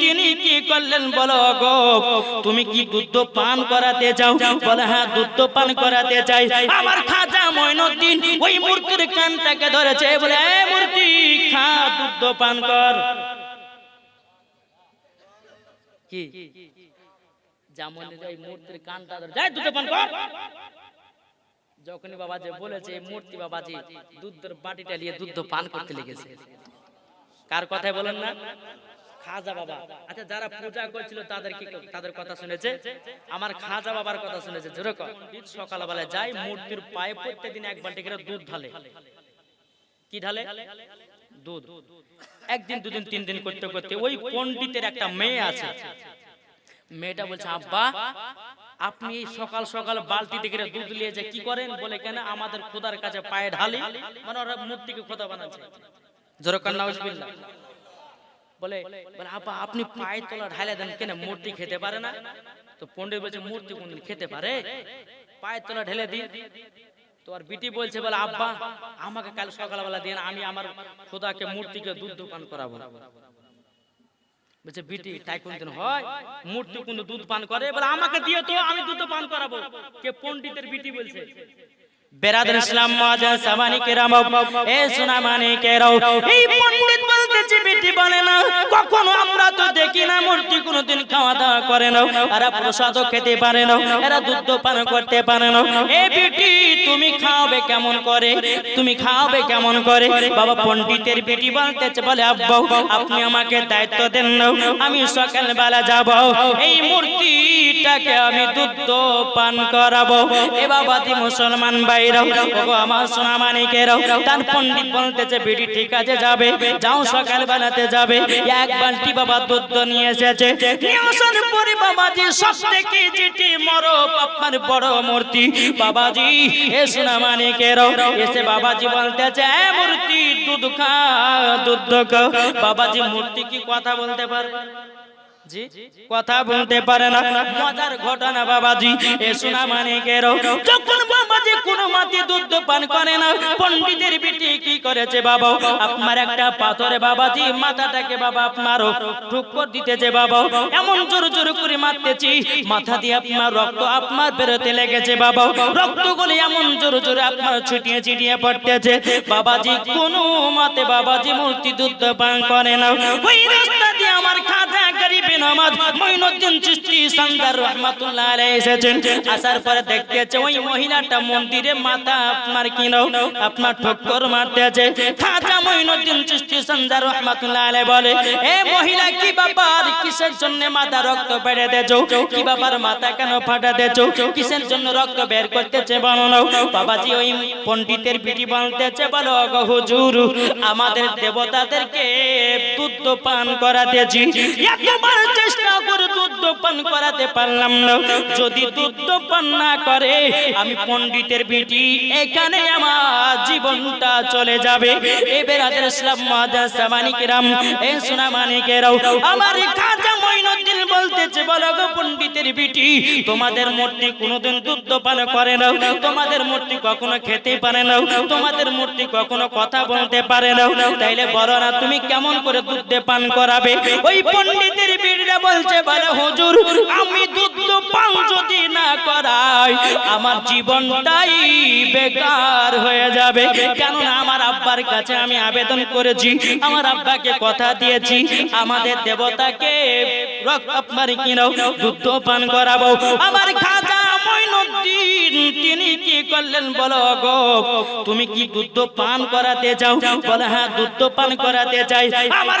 তিনি কি করলেন, বলো গো, তুমি কি দুধ পান করাতে চাও? বলে হ্যাঁ দুধ পান করাতে চাই। আমার খাজা মইনুদ্দিন ওই মূর্তির কানটাকে ধরেছে, বলে, এ মূর্তি, খা, দুধ পান কর। কি? মূর্তির কানটা যাই দুধ পান কর। যখনই বলেছে মূর্তি দুধের বাটিটা নিয়ে দুধ পান করতে লেগেছে। কার কথাই বলেন না? খাজা বাবা। আচ্ছা যারা পূজা করছিল তাদের কি তাদের কথা শুনেছে? আমার খাজা বাবার কথা শুনেছে যেরকম পণ্ডিত সকালবেলা যায় মূর্তির পায়ে প্রত্যেকদিন এক বালতি করে দুধ ঢালে। কি ঢালে? দুধ। একদিন, দুদিন, তিন দিন করতে করতে ওই পণ্ডিতের একটা মেয়ে আছে। মেয়েটা বলছে, আব্বা, আপনি সকাল সকাল বালতি থেকে দুধ নিয়ে যে কি করেন? বলে, কেন? আমাদের খোদার কাছে পায়ে ঢালি। মানে ওরা মূর্তিকে খোদা বানাচ্ছে। জোরকার নাউজুবিল্লাহ। বলে বলে আপা, আপনি পায়ে তোলা ঢালে দেন কেন? মূর্তি খেতে পারে না? তো পণ্ডিত বলছে, মূর্তি কোনদিন খেতে পারে? পায়ে তোলা ঢেলে দিন। তোমার বিটি বলছে, বলে, আব্বা, আমাকে কাল সকালবেলা দিন আমি আমার খোদাকে মূর্তিকে দুধ দোকান করাবো। বলছে, বিটি, তাই কোনদিন হয়? মূর্তি কোন দুধ পান করে? বলে, আমাকে দিয়ে তো আমি দুধ পান করাবো। কে পণ্ডিতের বিটি বলছে, বেরাদের ইসলাম মাজান সামানি কেরাম এ সোনা মানে কেরাও এই পণ্ডিত বেটি বলে না, কখনো আমরা তো দেখি না মূর্তি কোনোদিন খাওয়া দাওয়া করে না। এরা প্রসাদও খেতে পারে না, এরা দুধ পান করতে পারে না। এ বেটি, তুমি খাওয়াবে কেমন করে? তুমি খাওয়াবে কেমন করে? বাবা পণ্ডিতের বেটি বলতেছে, বলে, আব্বা, আপনি আমাকে দায়িত্ব দেন না, আমি সকালবেলা যাব। এই মূর্তিটাকে আমি দুধ পান করাবো। এ বাবাদি মুসলমান ভাইরাও আমার সোনা মানিকেরাও তার পণ্ডিত বলতেছে, বেটি, ঠিক আছে, যাবে। যাও সকাল বেলাতে যাবে। এক বালতি বাবা দুধ নিয়ে এসেছে। নিয়ে পরে বাবাজি সব থেকে যেটি মরো আপনার বড় মূর্তি। বাবাজি এ সোনা মানিকেরাও এসে বাবাজি বলতেছে, এ মূর্তি, দুধ খা দুধ খা। বাবাজি মূর্তি কি কথা বলতে পারে? কথা বলতে পারে না। মজার ঘটনা বাবাজি এ সোনা মানে কেরো যখন বাবাজি কোনো মাটি দুধ পান করে না। পণ্ডিতের বিটি কি করেছে বাবা? আপনার একটা পাথরে বাবাজি, মাথাটাকে বাবা আপনারও ঠুক্কর দিতেছে বাবা। এমন জোর জোর করে মারতেছি, মাথা দিয়ে আপনার রক্ত আপনার বেরোতে লেগেছে বাবা। রক্তগুলি এমন জোর জোরে আপনার ছিটিয়ে ছিটিয়ে পড়তেছে। বাবাজি, কোনো মতে বাবাজি মূর্তি দুধ পান করে না। ওই রাস্তা দিয়ে আমার খাজা গরিবে নামাজ মঈনুদ্দিন চিশতি সান্দার রহমাতুল্লাহ আলাইহি এসেছেন। আসার পরে দেখতেছে ওই মহিলাটা মন্দিরে মাথা আপনার কিনো আপনার ঠক্কর মারতেছে। খাজা মঈনুদ্দিন চিশতি সান্দার রহমাতুল্লাহ আলাইহি বলে, এ মহিলা, কি ব্যাপার? কিসের জন্য মাথা রক্ত বেড়ে দেছো? কি ব্যাপার মাথা কেন ফাটা দেছো? কিসের জন্য রক্ত বের করতেছে বলো না বাবাজি ওই পণ্ডিতের বিটি বলতেছে বলো গো হুজুর, আমাদের দেবতাদেরকে দুধ পান করাতেছি। এতবার করে দুধ পান করাতে পারলাম না। যদি দুধ পান না করে, আমি পণ্ডিতের বিটি এখানে আমার জীবনটা চলে যাবে। সামানিকেরাম এ সোনা আমার বলতেছে, বলো গো তোমাদের মূর্তি কোনোদিন দুধ পান করে না। তোমাদের মূর্তি কখনো খেতে পারে না। তোমাদের মূর্তি কখনো কথা বলতে পারে না। তাইলে বলো না, তুমি কেমন করে দুধ পান করাবে? ওই পণ্ডিতের বিড়িরা বলছে, বলে হুজুর আমি দুধ পান যদি না করাই, আমার জীবনটাই বেকার হয়ে যাবে। কেননা আমার আব্বার কাছে আমি আবেদন করেছি, আমার আব্বাকে কথা দিয়েছি, আমাদের দেবতাকে রক্ত কিনাও দুধ পান করাবো। আমার খাজা মঈনুদ্দিন তিনি কি করলেন বলো গো? তুমি কি দুধ পান করাতে চাও? বলে হ্যাঁ দুধ পান করাতে চাই। আমার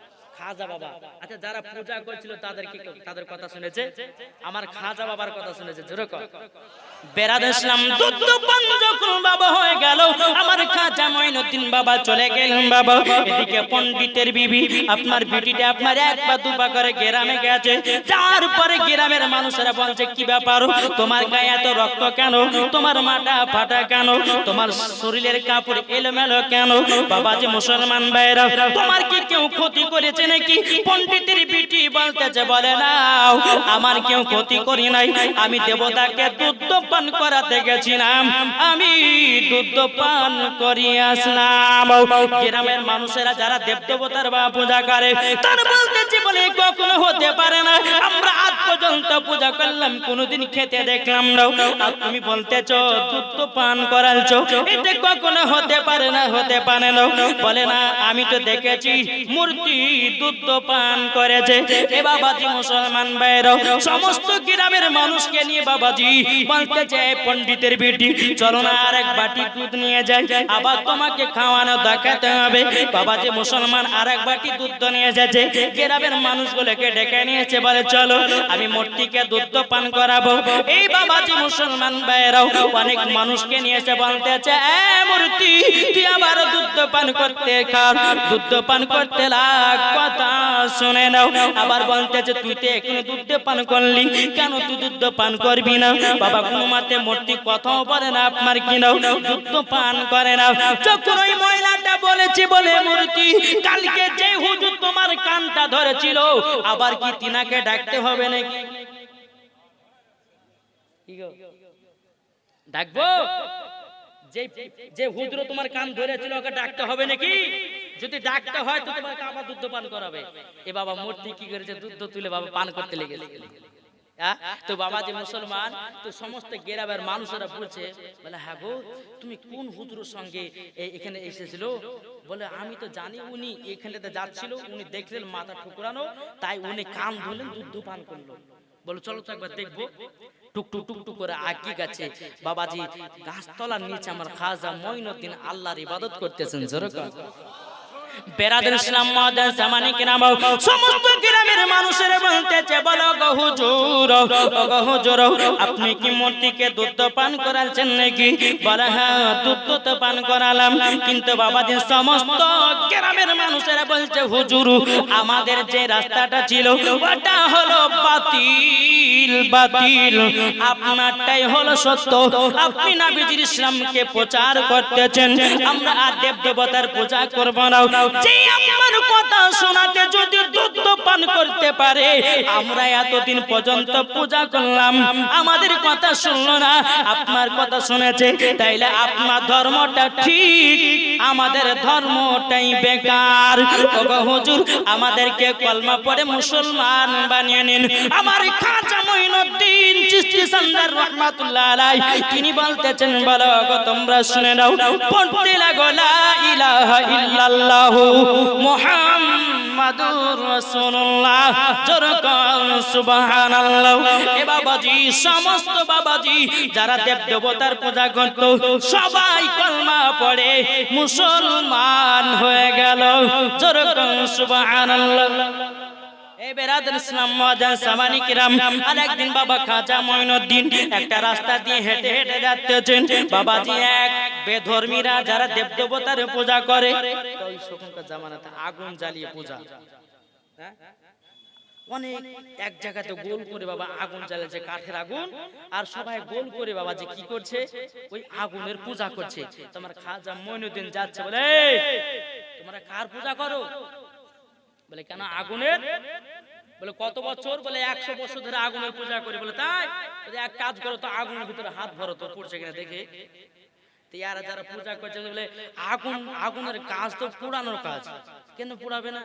খাজা বাবা। আচ্ছা যারা পূজা করছিল তাদের কি তাদের কথা শুনেছে? আমার খাজা বাবার কথা শুনেছে, জোরে কর। মানুষেরা তোমার এত রক্ত কেন? তোমার মাটা ফাটা কেন? তোমার শরীরের কাপড় এলোমেলো কেন? বাবা যে মুসলমান ভাইরা তোমার কি কেউ ক্ষতি করেছে নাকি পণ্ডিতের বিটি বলতেছে বলে না? আমার কেউ ক্ষতি করি নাই। আমি দেবতাকে দুধ পান করাতে গেছিলাম। আমি দুধ পান করি আসলাম। গ্রামের মানুষেরা যারা দেব দেবতার বা পূজা করে, তার বলতেছে বলে, কখনো হতে পারে না। আমরা আজ পর্যন্ত পূজা করলাম, কোনোদিন খেতে দেখলাম না। তুমি বলতেছো, দুধ পান করালছো। এটা কখনো হতে পারে না, হতে পারে না। বলে, না, আমি তো দেখেছি, মূর্তি দুধ পান করেছে। এ বাবাজি, মুসলমান ভাইরাও সমস্ত গ্রামের মানুষকে নিয়ে বাবাজি বলতেছে পণ্ডিতের বেটি, চলো না আর এক বাটি দুধ নিয়ে যাই। আবার তোমাকে খাওয়ানো, দেখাতে হবে। বাবাজি, মুসলমান, আর এক বাটি দুধ নিয়ে যাচ্ছে। গ্রামের মানুষগুলোকে ডেকে নিয়েছে, বলে চলো, আমি মূর্তিকে দুধ পান করাবো। এই বাবাজি মুসলমান ভাইরাও অনেক মানুষকে নিয়েছে, বলতেছে, এ মূর্তি, তুই আবার দুধ পান করতে খার দুধ পান করতে লাগ, কথা শুনে নাও। আবার বলতেছে, তুই তো এখনও দুধ পান করলি, কেন তুই দুধ পান করবি না? বাবা, কোনো মাতে মূর্তি কথাও বলে না, আপনার কি নাও? দুধ পান করে না যখন ওই মহিলাটা বলেছে বলে মূর্তি, কালকে যে হুজুর তোমার কানটা ধরেছিল, আবার কি তিনাকে ডাকতে হবে নাকি? ডাকবো? যে যে হুদ্র তোমার কান ধরেছিল, ওকে ডাকতে হবে নাকি? যদি ডাকতে হয়, তো তোমাকে আবার দুধ পান করাবে। এ বাবা মূর্তি কি করেছে? দুধ তুলে বাবা পান করতে লেগেছে। হ্যাঁ? তো বাবা যে মুসলমান তো সমস্ত গ্রামের মানুষেরা বলছে বলে হ্যাঁ গো তুমি কোন হুজুরের সঙ্গে এখানে এসেছিল? বলে আমি তো জানি উনি এখানেতে যাচ্ছিল উনি দেখলেন মাথা ঠুকরানো তাই উনি কান ধরলেন দুধ পান করল। বলো চলো তো একবার দেখব। টুক টুক টুক টুক করে আগিয়ে গেছে। বাবাজি গাছতলার নিচে আমার খাজা মঈনুদ্দিন আল্লাহর ইবাদত করতেছেন জোরকা বেরাদের ইসলাম মাদান সামানি কিরাম সমস্ত গ্রামের মানুষের বলতেছে, বলো গো হুজুর গো হুজুর, আপনি কি মূর্তিকে দুধ পান করাচ্ছেন নাকি? বলে হ্যাঁ দুধ তো পান করালাম। কিন্তু বাবাজি সমস্ত গ্রামের মানুষেরা বলছে, হুজুর, আমাদের যে রাস্তাটা ছিল, ওটা হলো বাতিল বাতিল। আপনারটাই হলো সত্য। আপনি নাবিজির ইসলামকে প্রচার করতেছেন। আমরা আর দেব দেবতার পূজা করব না। যে আমার কথা শোনাতে যদি দুধ পান করতে পারে, আমরা এতদিন পর্যন্ত পূজা করলাম। আমাদের কথা শুনলো না, আপনার কথা শুনেছে, তাইলে আপনার ধর্মটা ঠিক। আমাদের ধর্মটাই বেকার। ওগো হুজুর, আমাদেরকে কলমা পড়ে মুসলমান বানিয়ে নিন। আমার খাজা মঈনুদ্দিন চিশতি সন্দার রহমাতুল্লাহ আলাই তিনি বলতেছেন, বলো গো, তোমরা শুনে নাও, পড়তে লাগো, লা ইলাহা ইল্লাল্লাহ মুহাম্মাদুর রাসূলুল্লাহ। জোরকান সুবহানাল্লাহ, এ বাবাজি, সমস্ত বাবাজি, যারা দেব দেবতার পূজা করত, সবাই কলমা পড়ে, মুসলমান হয়ে গেল। জোরকান সুবহানাল্লাহ। একটা রাস্তা দিয়ে হেঁটে হেঁটে যাচ্ছেন। হ্যাঁ? গোল করে বাবা আগুন জ্বালাচ্ছে কাঠের আগুন আর সবাই গোল করে বাবা যে কি করছে? ওই আগুনের পূজা করছে। তোমার খাজা মঈনুদ্দিন যাচ্ছে বলে "এই, তোমরা কার পূজা করো? বলে কেন আগুনের? বলে কত বছর? বলে একশো বছর ধরে আগুনের পূজা করে। বলে তাই? এক কাজ করো তো আগুনের ভিতরে হাত ভরো তো পড়ছে কিনা দেখে। তো ইয়ারা যারা পূজা করছে বলে আগুন আগুনের কাজ তো পোড়ানোর কাজ। কেন পোড়াবে না।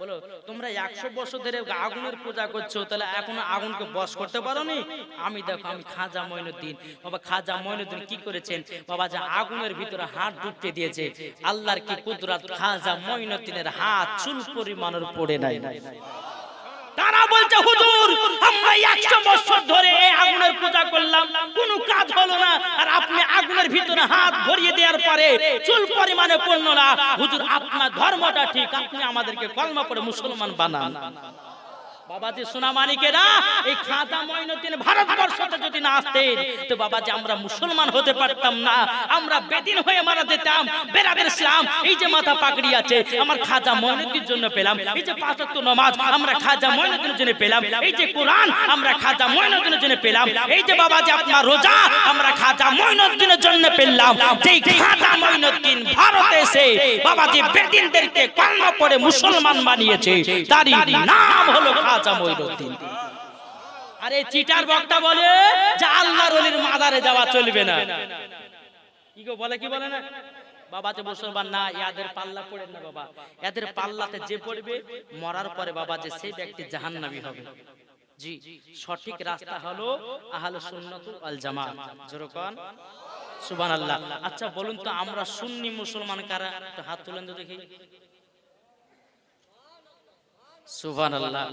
বলো, তোমরা একশো বছর ধরে আগুনের পূজা করছ, তাহলে এখন আগুনকে বস করতে পারো নি আমি দেখো, আমি খাজা ময়নুদ্দিন বাবা, খাজা মইনুদ্দিন কি করেছেন? বাবা, যে আগুনের ভিতরে হাত ঢুকতে দিয়েছে। আল্লাহর কি কুদরত? খাজা মইনুদ্দিনের হাত চুল পরিমাণের পড়ে নাই। তারা বলছে, হুজুর, আমরা একশো বছর ধরে আগুনের পূজা করলাম। কোনো কাজ হলো না। আর আপনি আগুনের ভিতরে হাত ভরিয়ে দেওয়ার পরে চুল পরিমাণে পড়ল না। হুজুর, আপনার ধর্মটা ঠিক। আপনি আমাদেরকে কলমা পড়ে মুসলমান বানান। বাবাজি এই খাতা ভারতবর্ষতে যদি না আসতেন, তো বাবাজি আমরা মুসলমান হতে পারতাম না। আমরা বেদিন হয়ে মারা যেতাম। ইসলাম, এই যে মাথা পাকড়ি আছে, আমার খাজা মঈনুদ্দিনের জন্য পেলাম। এই যে পাঁচ ওয়াক্ত নামাজ, আমরা খাজা জন্য পেলাম। এই যে কোরআন, আমরা খাজা জন্য পেলাম। এই যে বাবাজি আপনার রোজা, আমরা খাজা মঈনুদ্দিনের জন্য পেলাম। যেই খাজা ভারতে এসে বাবাজি বেদিনদেরকে কলমা পড়ে মুসলমান বানিয়েছে, তারই নাম হলো খাজা মঈনুদ্দিন। আরে চিটার বক্তা বলে যে আল্লাহর ওলির মাদারে যাওয়া চলবে না। কি গো বলে কি বলে না? বাবা যে মুসলমান না ইয়াদের পাল্লা না বাবা। এদের পাল্লাতে যে পড়বে, মরার পরে বাবা যে সেই ব্যক্তি জাহান্নামী হবে। জি, সঠিক রাস্তা হলো আহলে আল জামাত। যেরকম সুবহানাল্লাহ। আচ্ছা বলুন তো আমরা সুন্নি মুসলমান কারা? হাত তুলেন তো দেখি। সুবহানাল্লাহ।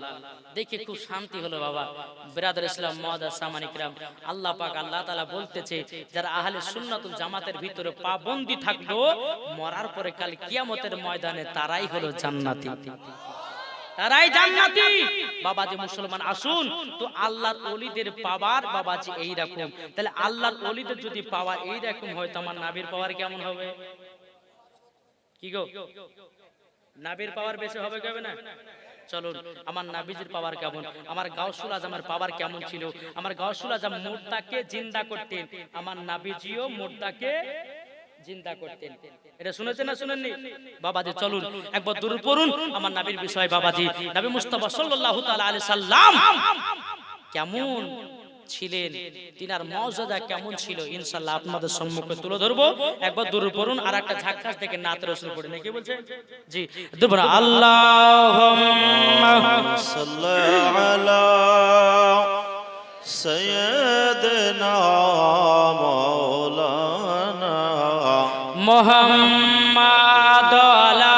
দেখে খুব শান্তি হলো বাবা। বিরাদর ইসলাম মহাদাস সামানিকরাম আল্লাহ পাক আল্লাহ তাআলা বলতেছে যারা আহলে সুন্নাতুল জামাতের ভিতরে পাবন্দি থাকল মরার পরে কাল কিয়ামতের ময়দানে তারাই হলো জান্নাতি। তারাই জান্নাতি। বাবাজি মুসলমান আসুন তো আল্লাহর ওলিদের পাওয়ার বাবাজি এই রকম তাহলে আল্লাহর ওলিদের যদি পাওয়ার এই রকম হয় তো আমার নাবির পাওয়ার কেমন হবে? কি গো? নাবির পাওয়ার বেশি হবে কবে না চলুন, আমার নাবিজির পাওয়ার কেমন? আমার গাউসুল আজমের পাওয়ার কেমন ছিল? আমার গাউসুল আজম মুর্দাকে জিন্দা করতেন। আমার নাবিজিও মুর্দাকে জিন্দা করতেন। এটা শুনেছেন না শুনেননি? বাবাজি, চলুন, একবার দূর পড়ুন। আমার নাবির বিষয় বাবাজি, নবী মুস্তাফা সাল্লাল্লাহু তাআলা আলাইহি সাল্লাম কেমন? ছিলেন। তিনার মর্যাদা কেমন ছিল? ইনশাল্লাহ আপনাদের সম্মুখে তুলে ধরবো। একবার দূর পড়ুন আর একটা ঝাক্কাস থেকে নাতে রসুল পড়ে নাকি বলছে? জি দুবরা আল্লাহ মোহাম্মদ আলা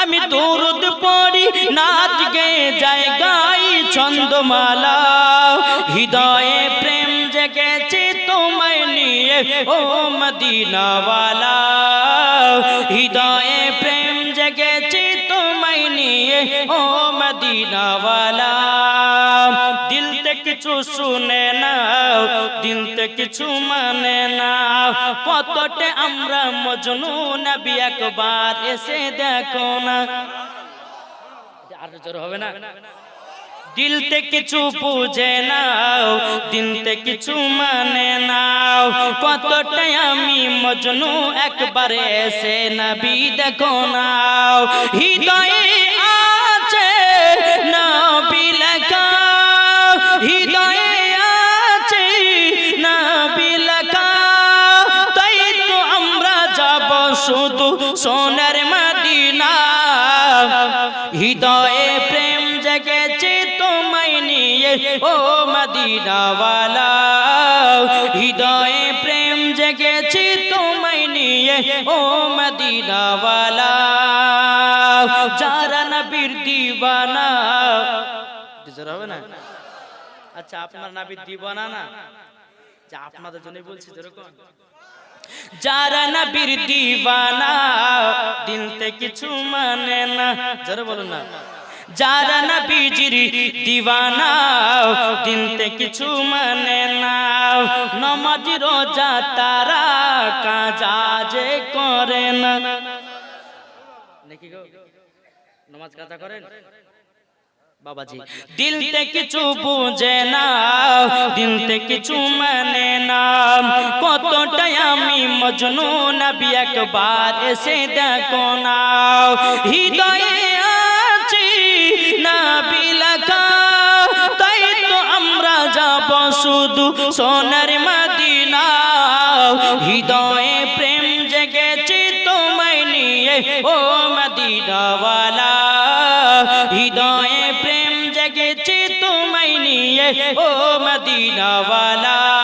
আমি দৌরদ পড়ি নাচ গে যাই, গাই ছন্দমালা। হৃদয়ে প্রেম জেগেছে তোমায় নিয়ে, ও মদিনাওয়ালা। হৃদয়ে প্রেম জেগেছে তোমায় নিয়ে, ও মদিনাওয়ালা। কিছু শুনে না দিল তে কিছু মানে না কতটে আমরা মজনু নবী একবার এসে দেখো না। আর জোর হবে না? দিলতে কিছু বুঝে নাও দিনতে কিছু মানে নাও। কতটাই আমি মজনু একবার এসে নবী দেখো নাও। হৃদয়ে সোনার মদিনা। হৃদয়ে প্রেম জেগেছে তোমায় নিয়ে, ও মদিনাওয়ালা। হৃদয়ে প্রেম জেগেছে তোমায় নিয়ে, ও মদিনাওয়ালা। যারা নবীর দিবানা হবে না? আচ্ছা আপনার নবীর দিবানা না? যা আপনাদের জন্য বলছি যেরকম যারা নবীর দিবানা দিলতে কিছু মানে না। যারা বলুন না। যারা নবীজির দিবানা দিলতে কিছু মানে না। নমাজ, রোজা, তারা কাজা যে করে না। নাকি গো? নামাজ কাজা করেন? বাবাজি দিল তে কিছু বুঝে না দিল তে কিছু মানে না কতটাই আমি মজনু নবী একবার এসে দেখো না হৃদয়ে আছি লেখা। তাই তো আমরা যাব শুধু সোনার মদিনা হৃদয়ে প্রেম জেগেছে তোমায় নিয়ে ও মদিনাওয়ালা। হৃদয়ে নিয়ে ও মদিনাওয়ালা